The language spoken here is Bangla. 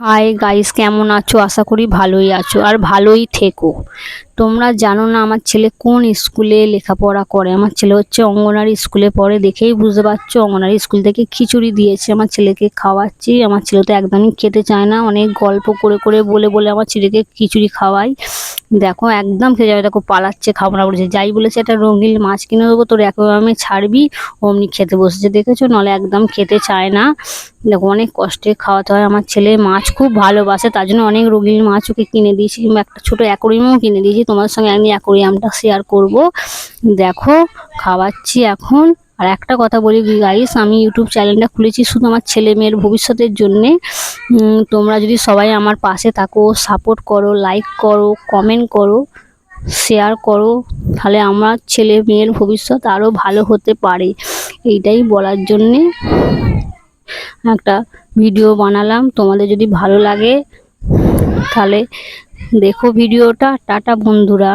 হাই গাইস কেমন আছো? আশা করি ভালোই আছো আর ভালোই থেকো। তোমরা জানো না আমার ছেলে কোন স্কুলে লেখাপড়া করে? আমার ছেলে হচ্ছে অঙ্গনারী স্কুলে পড়ে, দেখেই বুঝতে পারছ। অঙ্গনারী স্কুল থেকে খিচুড়ি দিয়েছে আমার ছেলেকে খাওয়াচ্ছি। আমার ছেলে তো একদমই খেতে চায় না। অনেক গল্প করে করে, বলে বলে আমার ছেলেকে খিচুড়ি খাওয়াই। দেখো, একদম খেয়ে যাবে। দেখো, পালাচ্ছে, খাব না বলেছে। যাই বলেছে, একটা রঙিন মাছ কিনে দেবো, তোর একভাবে ছাড়বি, অমনি খেতে বসেছে। দেখেছ? নাহলে একদম খেতে চায় না। দেখো, অনেক কষ্টে খাওয়াতে হয়। আমার ছেলে মাছ খুব ভালোবাসে, তার জন্য অনেক রঙিন মাছ ওকে কিনে দিয়েছি, কিংবা একটা ছোটো অ্যাকোরিয়ামও কিনে দিয়েছি। তোমাদের সঙ্গে আমি অ্যাকোরিয়ামটা শেয়ার করব। দেখো, খাওয়াচ্ছি এখন। আর একটা কথা বলি গাইস আমি ইউটিউব চ্যানেলটা খুলেছি শুধু আমার ছেলে মেয়ের ভবিষ্যতের জন্যে। তোমরা যদি সবাই আমার পাশে থাকো সাপোর্ট করো লাইক করো কমেন্ট করো শেয়ার করো, তাহলে আমার ছেলে মেয়ের ভবিষ্যৎ আরও ভালো হতে পারে। এইটাই বলার জন্যে। একটা ভিডিও বানালাম। তোমাদের যদি ভালো লাগে তাহলে দেখো ভিডিওটা। টাটা বন্ধুরা।